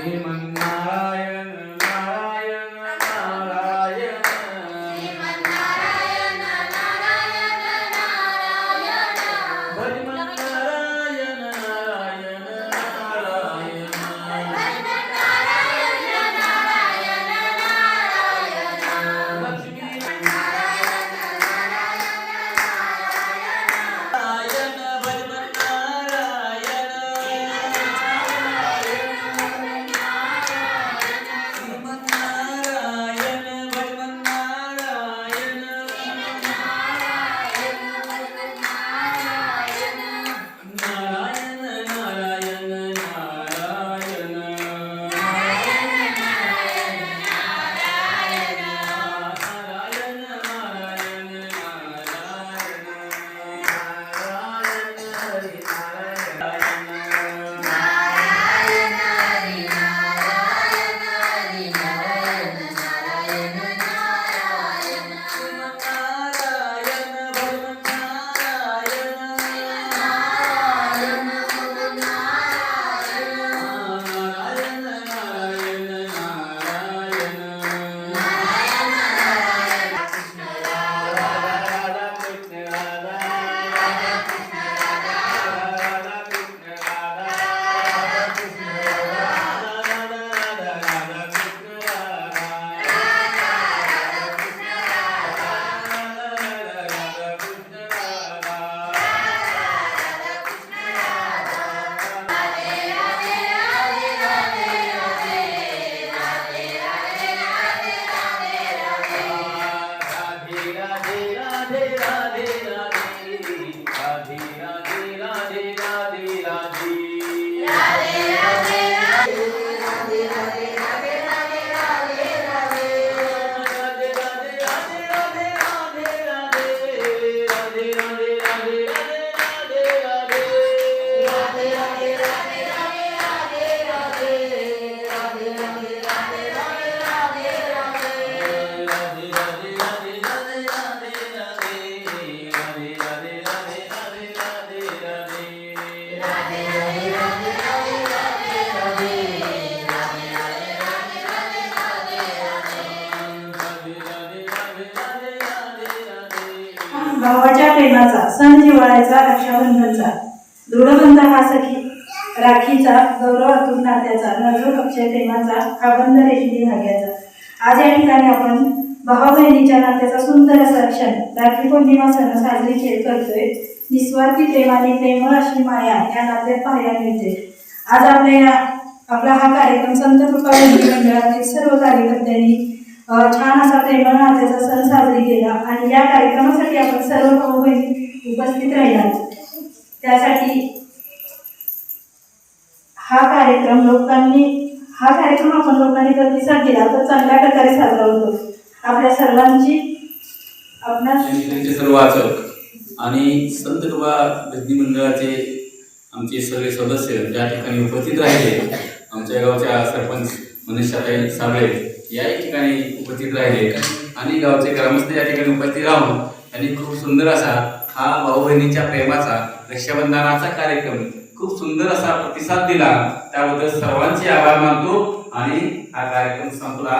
Amen. Gracias. Radhe भावाच्या प्रेमाचा सण जिवाळ्याचा रक्षाबंधनचा. दृढबंध हा सखी. राखीचा गौरवातून नात्याचा नजर अक्षय प्रेमाचा हा बंध रेशमी धाग्याचा. आज या ठिकाणी आपण भावा बहिणीच्या नात्याचा सुंदर असा क्षण राखी पौर्णिमा सण साजरी के- करतोय. निस्वार्थी प्रेमाने प्रेमळ अशी माया या नात्यात पाहायला मिळते. आज आपल्या या आपला हा कार्यक्रम संत कृपा मंडळातील सर्व कार्यकर्त्यांनी छान असा प्रेमळ नात्याचा सण साजरी केला आणि या कार्यक्रमासाठी आपण सर्व भाऊ बहिणी उपस्थित राहिला. त्यासाठी हा कार्यक्रम लोकांनी हा कार्यक्रम आपण लोकांनी प्रतिसाद दिला तर चांगल्या प्रकारे साजरा होतो. आपल्या सर्वांची आपणास आणि त्यांचे सर्व वाचक आणि संत कृपा भजनी मंडळाचे आमचे सगळे सदस्य ज्या ठिकाणी उपस्थित राहिले आमच्या गावच्या सरपंच मनीषाताई साबळे याही ठिकाणी उपस्थित राहिले. आणि गावचे ग्रामस्थ या ठिकाणी उपस्थित राहून त्यांनी खूप सुंदर असा हा भाऊ बहिणीच्या प्रेमाचा रक्षाबंधनाचा कार्यक्रम खूप सुंदर असा प्रतिसाद दिला. त्याबद्दल सर्वांचे आभार मानतो आणि हा कार्यक्रम संपला.